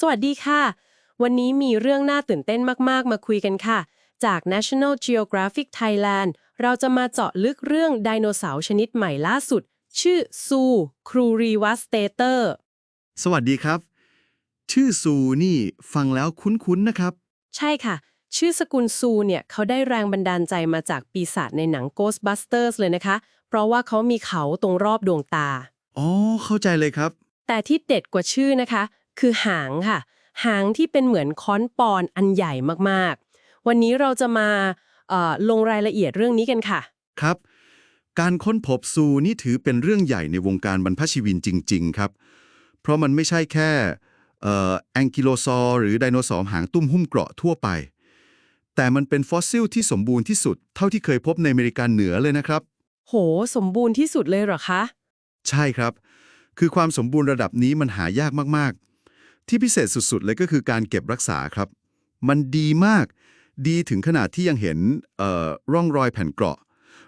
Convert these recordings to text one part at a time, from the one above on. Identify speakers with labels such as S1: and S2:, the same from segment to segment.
S1: สวัสดีค่ะ วันนี้มีเรื่องน่าตื่นเต้นมาก ๆ มาคุยกันค่ะ จาก National Geographic Thailand เราจะมาเจาะลึกเรื่องไดโนเสาร์ชนิดใหม่ล่าสุด ชื่อซูครูรีวัสเตเตอร์
S2: สวัสดีครับ ชื่อซูนี่ฟังแล้วคุ้นๆนะครับ
S1: ใช่ค่ะ ชื่อสกุลซูเนี่ยเขาได้แรงบันดาลใจมาจากปีศาจในหนัง Ghostbusters เลยนะคะ เพราะว่าเขามีเขาตรงรอบดวงตา
S2: อ๋อ เข้าใจเลยครับ
S1: แต่ที่เด็ดกว่าชื่อนะคะ คือหางค่ะ หางที่เป็นเหมือนค้อนปอนอันใหญ่มากๆ วันนี้เราจะมาเอ่อลงรายละเอียดเรื่องนี้กันค่ะ
S2: ครับ การค้นพบซูนี่ถือเป็นเรื่องใหญ่ในวงการบรรพชีวินจริง ๆ ครับ เพราะมันไม่ใช่แค่เอ่อแองกิโลซอร์หรือไดโนเสาร์หางตุ้มหุ้มเกราะทั่วไป แต่มันเป็นฟอสซิลที่สมบูรณ์ที่สุด เท่าที่เคยพบในอเมริกาเหนือเลยนะครับ
S1: โห สมบูรณ์ที่สุดเลยเหรอคะ
S2: ใช่ครับ คือความสมบูรณ์ระดับนี้มันหายากมากๆ ที่พิเศษสุดๆ เลยก็คือการเก็บรักษาครับ มันดีมาก ดีถึงขนาดที่ยังเห็นเอ่อร่องรอยแผ่นเกราะ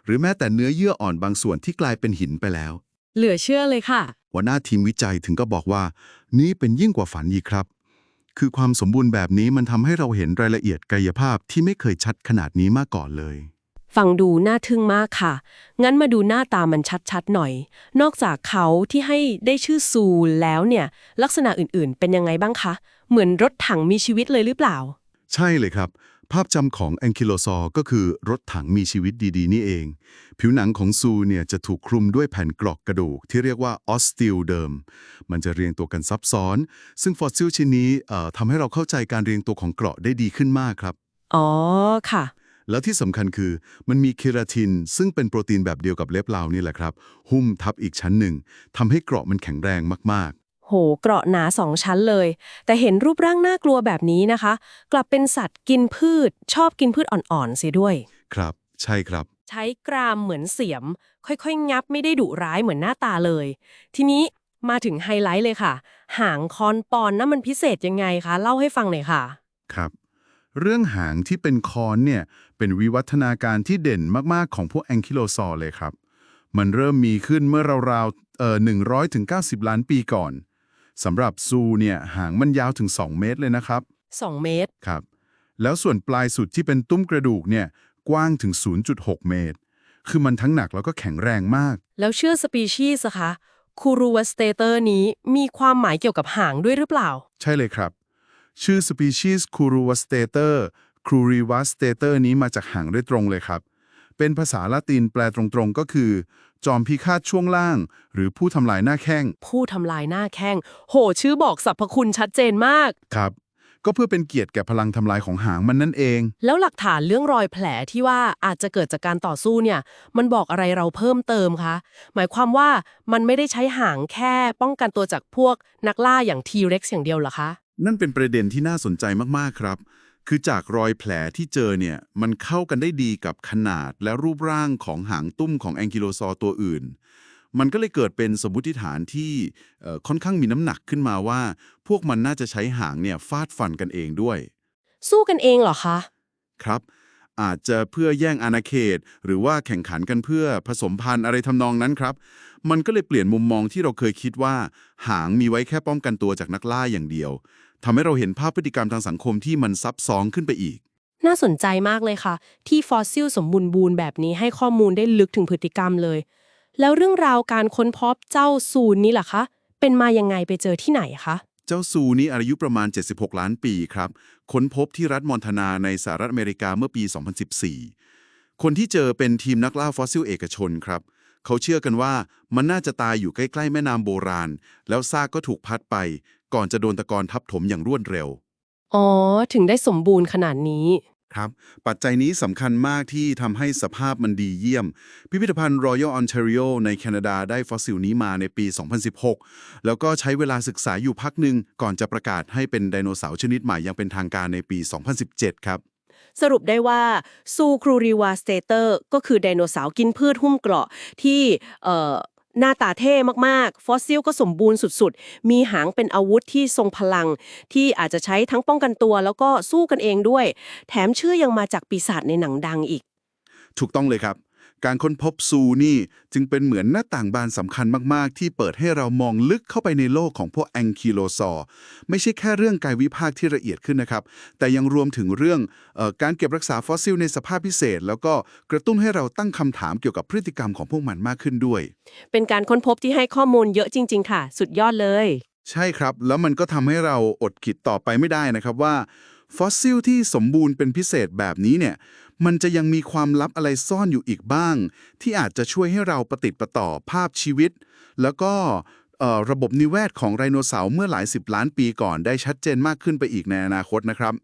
S2: หรือแม้แต่เนื้อเยื่ออ่อนบางส่วนที่กลายเป็นหินไปแล้ว
S1: เหลือเชื่อเลยค่ะ
S2: หัวหน้าทีมวิจัยถึงก็บอกว่า นี่เป็นยิ่งกว่าฝันอีกครับ คือความสมบูรณ์แบบนี้มันทำให้เราเห็นรายละเอียดกายภาพที่ไม่เคยชัดขนาดนี้มาก่อนเลย
S1: ฟังดูน่าทึ่งมากค่ะ งั้นมาดูหน้าตามันชัดๆหน่อย นอกจากเขาที่ให้ได้ชื่อซูแล้วเนี่ย ลักษณะอื่นๆ เป็นยังไงบ้างคะ เหมือนรถถังมีชีวิตเลยหรือเปล่า
S2: ใช่เลยครับ ภาพจำของแองคิโลซอร์ก็คือรถถังมีชีวิตดีๆ นี่เอง ผิวหนังของซูเนี่ยจะถูกคลุมด้วยแผ่นกรอกกระดูกที่เรียกว่าออสติลเดิม มันจะเรียงตัวกันซับซ้อน ซึ่งฟอสซิลชิ้นนี้เอ่อทำให้เราเข้าใจการเรียงตัวของเกราะได้ดีขึ้นมากครับ
S1: อ๋อค่ะ
S2: แล้วที่สำคัญคือมันมีเคราติน ซึ่งเป็นโปรตีนแบบเดียวกับเล็บเรานี่แหละครับ หุ้มทับอีกชั้นหนึ่งทำให้เกราะมันแข็งแรงมาก
S1: โห เกราะหนาสองชั้นเลย แต่เห็นรูปร่างน่ากลัวแบบนี้นะคะ กลับเป็นสัตว์กินพืช ชอบกินพืชอ่อนๆเสียด้วย
S2: ๆครับ ใช่ครับ
S1: ใช้กรามเหมือนเสียม ค่อยๆ งับไม่ได้ดุร้ายเหมือนหน้าตาเลย ทีนี้มาถึงไฮไลท์เลยค่ะ หางคอนปอนนั่นมันพิเศษยังไงคะ เล่าให้ฟังหน่อยค่ะ
S2: ครับ เรื่องหางที่เป็นคอนเนี่ยเป็นวิวัฒนาการที่เด่นมาก ๆ ของพวกแองคิโลซอร์เลยครับ มันเริ่มมีขึ้นเมื่อราวๆเอ่อ100ถึง90ล้านปีก่อนสำหรับซูเนี่ยหางมันยาวถึง 2 เมตรเลยนะครับ
S1: 2 เมตร
S2: ครับ แล้วส่วนปลายสุดที่เป็นตุ้มกระดูกเนี่ยกว้างถึง 0.6 เมตร คือมันทั้งหนักแล้วก็แข็งแรงมาก
S1: แล้วเชื่อสปีชีส์อะคะคูรูวัสเตเตอร์นี้มีความหมายเกี่ยวกับหางด้วยหรือเปล่า
S2: ใช่เลยครับ ชื่อสปีชีส์คูรูวัสเตเตอร์ครูริวัสเตเตอร์นี้มาจากหางโดยตรงเลยครับ เป็นภาษาละตินแปลตรงๆก็คือ จอมพิฆาตช่วงล่าง หรือผู้ทำลายหน้าแข้ง
S1: ผู้ทำลายหน้าแข้ง โห ชื่อบอกสรรพคุณชัดเจนมาก
S2: ครับ ก็เพื่อเป็นเกียรติแก่พลังทำลายของหางมันนั่นเอง
S1: แล้วหลักฐานเรื่องรอยแผลที่ว่าอาจจะเกิดจากการต่อสู้เนี่ย มันบอกอะไรเราเพิ่มเติมคะ หมายความว่ามันไม่ได้ใช้หางแค่ ป้องกันตัวจากพวกนักล่าอย่างทีเร็กซ์อย่างเดียวเหรอคะ
S2: นั่นเป็นประเด็นที่น่าสนใจมากๆครับ คือจากรอยแผลที่เจอเนี่ย มันเข้ากันได้ดีกับขนาดและรูปร่างของหางตุ้มของแองกิโลซอร์ตัวอื่น มันก็เลยเกิดเป็นสมมติฐานที่เอ่อค่อนข้างมีน้ำหนักขึ้นมาว่า พวกมันน่าจะใช้หางเนี่ยฟาดฟันกันเองด้วย
S1: สู้กันเองเหรอคะ
S2: ครับ อาจจะเพื่อแย่งอาณาเขต หรือว่าแข่งขันกันเพื่อผสมพันธุ์อะไรทำนองนั้นครับ มันก็เลยเปลี่ยนมุมมองที่เราเคยคิดว่า หางมีไว้แค่ป้องกันตัวจากนักล่าอย่างเดียวทำให้เราเห็นภาพพฤติกรรมทางสังคมที่มันซับซ้อนขึ้นไปอีก
S1: น่าสนใจมากเลยค่ะ ที่ฟอสซิลสมบูรณ์บูรณ์แบบนี้ให้ข้อมูลได้ลึกถึงพฤติกรรมเลย แล้วเรื่องราวการค้นพบเจ้าซูนนี้ล่ะคะ เป็นมายังไงไปเจอที่ไหนคะ
S2: เจ้าซูนี้อายุประมาณ 76 ล้านปีครับ ค้นพบที่รัฐมอนทนาในสหรัฐอเมริกาเมื่อปี 2014 คนที่เจอเป็นทีมนักล่าฟอสซิลเอกชนครับ เขาเชื่อกันว่ามันน่าจะตายอยู่ใกล้ๆแม่น้ำโบราณ แล้วซากก็ถูกพัดไป ก่อนจะโดนตะกอนทับถมอย่างรวดเร็ว
S1: อ๋อ ถึงได้สมบูรณ์ขนาดนี้
S2: ครับ ปัจจัยนี้สำคัญมากที่ทำให้สภาพมันดีเยี่ยม พิพิธภัณฑ์ Royal Ontario ในแคนาดาได้ฟอสซิลนี้มาในปี 2016 แล้วก็ใช้เวลาศึกษาอยู่พักหนึ่งก่อนจะประกาศให้เป็นไดโนเสาร์ชนิดใหม่อย่างเป็นทางการในปี 2017 ครับ
S1: สรุปได้ว่าซูครูริวาสเตเตอร์ก็คือไดโนเสาร์กินพืชหุ้มเกราะที่ หน้าตาเท่มากๆ ฟอสซิลก็สมบูรณ์สุดๆ มีหางเป็นอาวุธที่ทรงพลัง ที่อาจจะใช้ทั้งป้องกันตัว แล้วก็สู้กันเองด้วย แถมชื่อยังมาจากปีศาจในหนังดังอีก
S2: ถูกต้องเลยครับ การค้นพบซูนี่จึงเป็นเหมือนหน้าต่างบานสำคัญมาก ๆ ที่เปิดให้เรามองลึกเข้าไปในโลกของพวกแองคิโลซอร์ไม่ใช่แค่เรื่องกายวิภาคที่ละเอียดขึ้นนะครับ แต่ยังรวมถึงเรื่องเออการเก็บรักษาฟอสซิลในสภาพพิเศษ แล้วก็กระตุ้นให้เราตั้งคำถามเกี่ยวกับพฤติกรรมของพวกมันมากขึ้นด้วย
S1: เป็นการค้นพบที่ให้ข้อมูลเยอะจริง ๆ ค่ะ สุดยอดเลย
S2: ใช่ครับ แล้วมันก็ทำให้เราอดคิดต่อไปไม่ได้นะครับว่า ฟอสซิลที่สมบูรณ์เป็นพิเศษแบบนี้เนี่ย มันจะยังมีความลับอะไรซ่อนอยู่อีกบ้าง ที่อาจจะช่วยให้เราประติดประต่อภาพชีวิต แล้วก็ระบบนิเวศของไดโนเสาร์เมื่อหลายสิบล้านปีก่อนได้ชัดเจนมากขึ้นไปอีกในอนาคตนะครับ